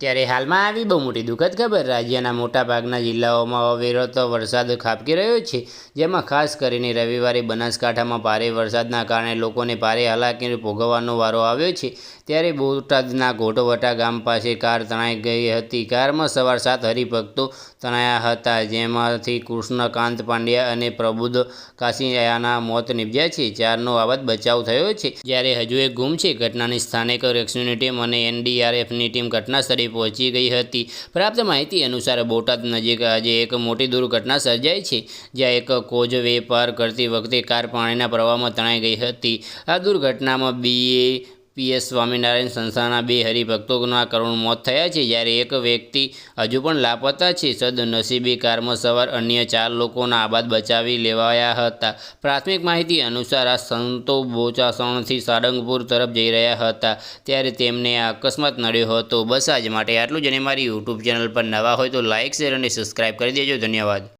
ત્યારે હાલમાં આવી બહુ મોટી દુઃખદ ખબર. રાજ્યના મોટાભાગના જિલ્લાઓમાં અવિરત વરસાદ ખાબકી રહ્યો છે. જેમાં ખાસ કરીને રવિવારે બનાસકાંઠામાં ભારે વરસાદના કારણે લોકોને ભારે હાલાકી ભોગવવાનો વારો આવ્યો છે. ત્યારે બોટાદના ઘોટવટા ગામ પાસે કાર તણાઈ ગઈ હતી. કારમાં સવાર સાત હરિભક્તો તણાયા હતા, જેમાંથી કૃષ્ણકાંત પાંડ્યા અને પ્રબુદ્ધ કાસિયાના મોત નિપજ્યા છે. ચારનો આબાદ બચાવ થયો છે. જ્યારે હજુ એક ગુમ છે. ઘટનાની સ્થાનિક રેસ્ક્યુની ટીમ અને એનડીઆરએફની ટીમ ઘટના સ્થળે પહોંચી ગઈ હતી. પ્રાપ્ત માહિતી અનુસાર બોટાદ નજીક આજે એક મોટી દુર્ઘટના સર્જાઈ છે, જ્યાં એક કોઝવે પાર કરતી વખતે કાર પાણીના પ્રવાહમાં તણાઈ ગઈ હતી. આ દુર્ઘટનામાં બીએ પીએસ સ્વામિનારાયણ સંસ્થાના બે હરિભક્તોના કરુણ મોત થયા છે. જ્યારે એક વ્યક્તિ હજુ પણ લાપતા છે. સદનસીબી કારમાં સવાર અન્ય ચાર લોકોના આબાદ બચાવી લેવાયા હતા. પ્રાથમિક માહિતી અનુસાર આ સંતો બોચાસણથી સાળંગપુર તરફ જઈ રહ્યા હતા. ત્યારે તેમને આ અકસ્માત નડ્યો હતો. બસ આજ માટે આટલું જ અને મારી યુટ્યુબ ચેનલ પર નવા હોય તો લાઇક શેર અને સબસ્ક્રાઈબ કરી દેજો. ધન્યવાદ.